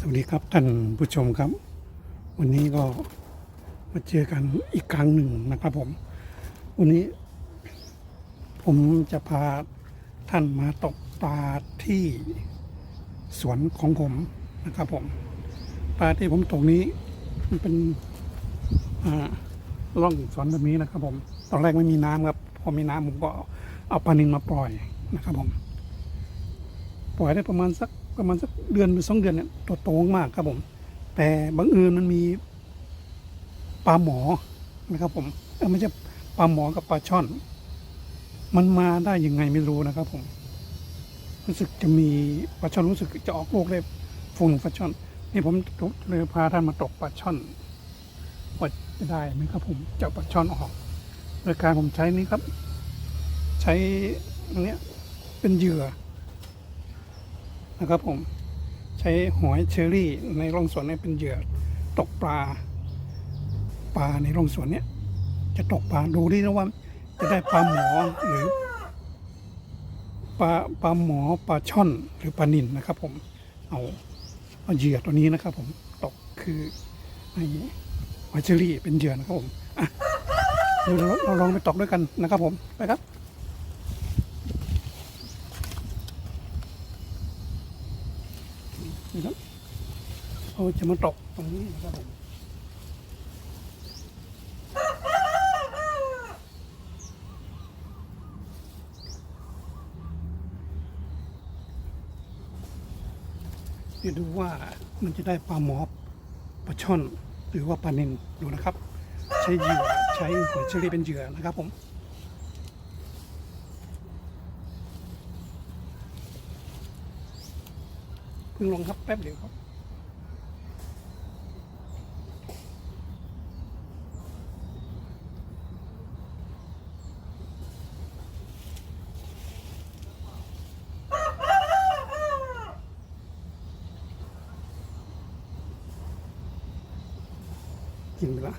สวัสดีครับท่านผู้ชมครับ วันนี้ก็มาเจอกันอีกครั้งหนึ่งนะครับผม วันนี้ ผมจะพาท่านมาตกปลาที่สวนของผมนะครับผมปลาที่ผมตกนี้มันเป็นอ่าร่องสวนแบบนี้นะครับ ผม ตอนแรกไม่มีน้ำครับพอมีน้ำผมก็เอาปลานินมาปล่อยนะครับผม ปล่อยได้ประมาณสัก ประมาณสักเดือนหรือสองเดือนเนี่ยตัวโตมากครับผม แต่บังเอิญมันมีปลาหมอนะครับผมเออไม่ใช่ปลาหมอกับปลาช่อน มันมาได้ยังไงไม่รู้นะครับ ผม รู้สึกจะมีปลาช่อนรู้สึกจะออกลูกได้ฟูงปลาช่อน นี่ผมเลยพาท่านมาตกปลาช่อนว่าจะได้ไหมครับ ผมจะเอาปลาช่อนออกโดยการผมใช้นี้ครับ ใช้อันเนี้ยเป็นเหยื่อ นะครับผมใช้หอยเชอรี่ในร่องสวนเนี่ยเป็นเหยื่อตกปลา ปลาในร่องสวนเนี่ย จะตกปลาดูดินะว่า จะได้ปลาหมอหรือปลาปลาหมอปลาช่อนหรือปลานิลนะครับ ผมเอาเอาเหยื่อตัวนี้นะครับ ผมตกคือไอ้หอยเชอรี่เป็นเหยื่อนะครับผมอะเดี๋ยวเราเราลองไปตกด้วยกันนะครับ ผมไปครับ นะครับเราจะมาตกตรงนี้นะครับผมเดี๋ยวดูว่ามันจะได้ปลาหมอปลาช่อน หรือว่าปลานินดูนะครับ ใช้เหยื่อใช้หอยเชอรี่เป็นเหยื่อนะครับผม พิ่งลงครับแป๊บเดียวครับกินไปละ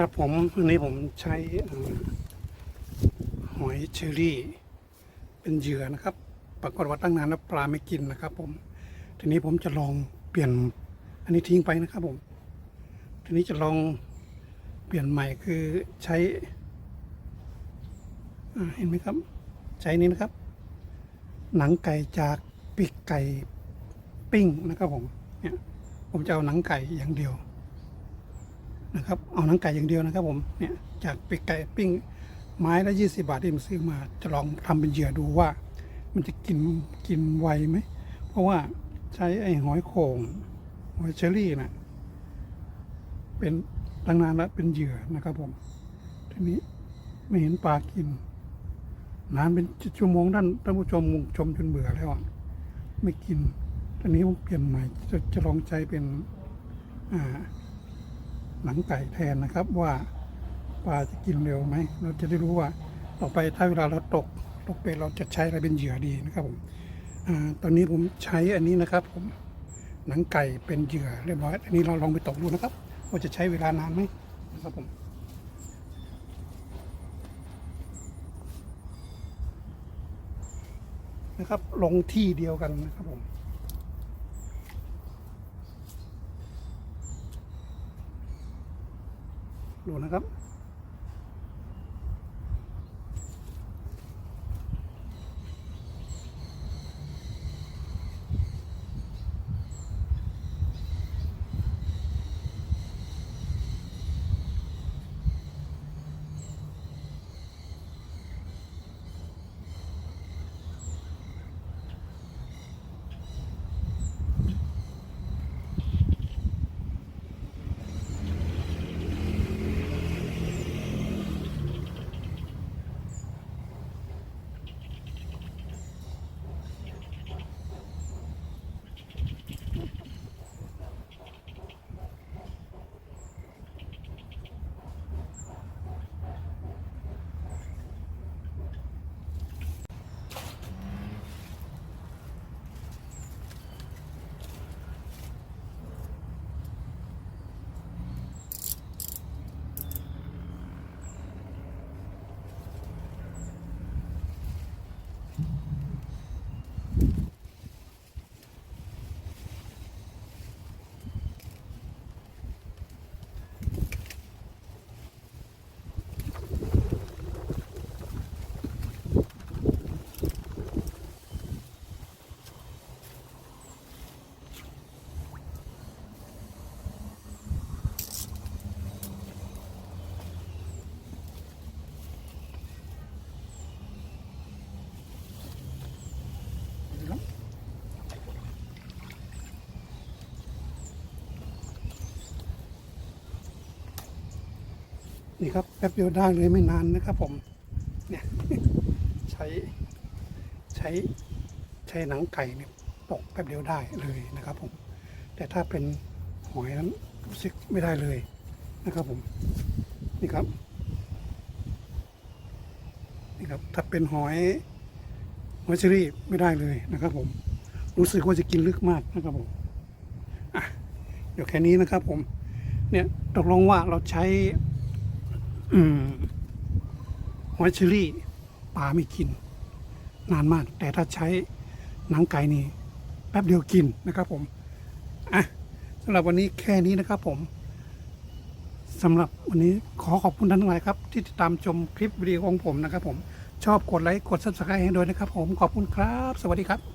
ครับผมวันนี้ผมใช้หอยเชอรี่ เป็นเหยื่อนะครับ ปรากฏว่าตั้งนานแล้วปลาไม่กินนะครับ ผม ทีนี้ผมจะลองเปลี่ยน อันนี้ทิ้งไปนะครับ ผม ทีนี้จะลองเปลี่ยนใหม่คือใช้เห็นไหมครับ ใช้นี้นะครับ หนังไก่จากปีกไก่ปิ้งนะครับ ผม เนี่ย ผมจะเอาหนังไก่อย่างเดียว นะครับ เอาหนังไก่อย่างเดียวนะครับผมเนี่ยจากปีกไก่ปิ้งไม้ละยี่สิบาทที่ผมซื้อมาจะลองทำเป็นเหยื่อดูว่า มันจะกินกินไวไหม เพราะว่าใช้ไอ้หอยโข่งหอยเชอรี่นะเป็นตั้งนานแล้วเป็นเหยื่อนะครับผมทีนี้ไม่เห็นปลากินนานเป็นชั่วโมงท่านท่านผู้ชมชมจนเบื่อแล้วอะไม่กินทีนี้ผมเปลี่ยนใหม่จะจะลองใช้เป็นอ่า หนังไก่แทนนะครับว่าปลาจะกินเร็วไหมเราจะได้รู้ว่าต่อไปถ้าเวลาเราตกตกเป็ดเราจะใช้อะไรเป็นเหยื่อดีนะครับผมอตอนนี้ผมใช้อันนี้นะครับ ผมหนังไก่เป็นเหยื่อเรียบร้อยอันนี้เราลองไปตกดูนะครับ ว่าจะใช้เวลานานไหมนะครับผมนะครับลงที่เดียวกันนะครับผม ดูนะครับ นี่ครับแป๊บเดียวได้เลยไม่นานนะครับผมเนี่ยใช้ใช้ใช้หนังไก่เนี่ยตกแป๊บเดียวได้เลยนะครับผมแต่ถ้าเป็นหอยนั้นรู้สึกไม่ได้เลยนะครับผมนี่ครับนี่ครับถ้าเป็นหอยหอยเชอรี่ไม่ได้เลยนะครับผมรู้สึกว่าจะกินลึกมากนะครับผมอะเดี๋ยวแค่นี้นะครับผมเนี่ยตกลงว่าเราใช้ หอยเชอรี่ปลาไม่กิน นานมาก แต่ถ้าใช้หนังไก่นี่แป๊บเดียวกินนะครับผม อะสำหรับวันนี้แค่นี้นะครับผมสำหรับวันนี้ขอขอบคุณท่านทั้งหลายครับ ที่ติดตามชมคลิปวิดีโอของผมนะครับผมชอบกดไลค์กดซับสไครต์ให้ด้วยนะครับผมขอบคุณครับ สวัสดีครับ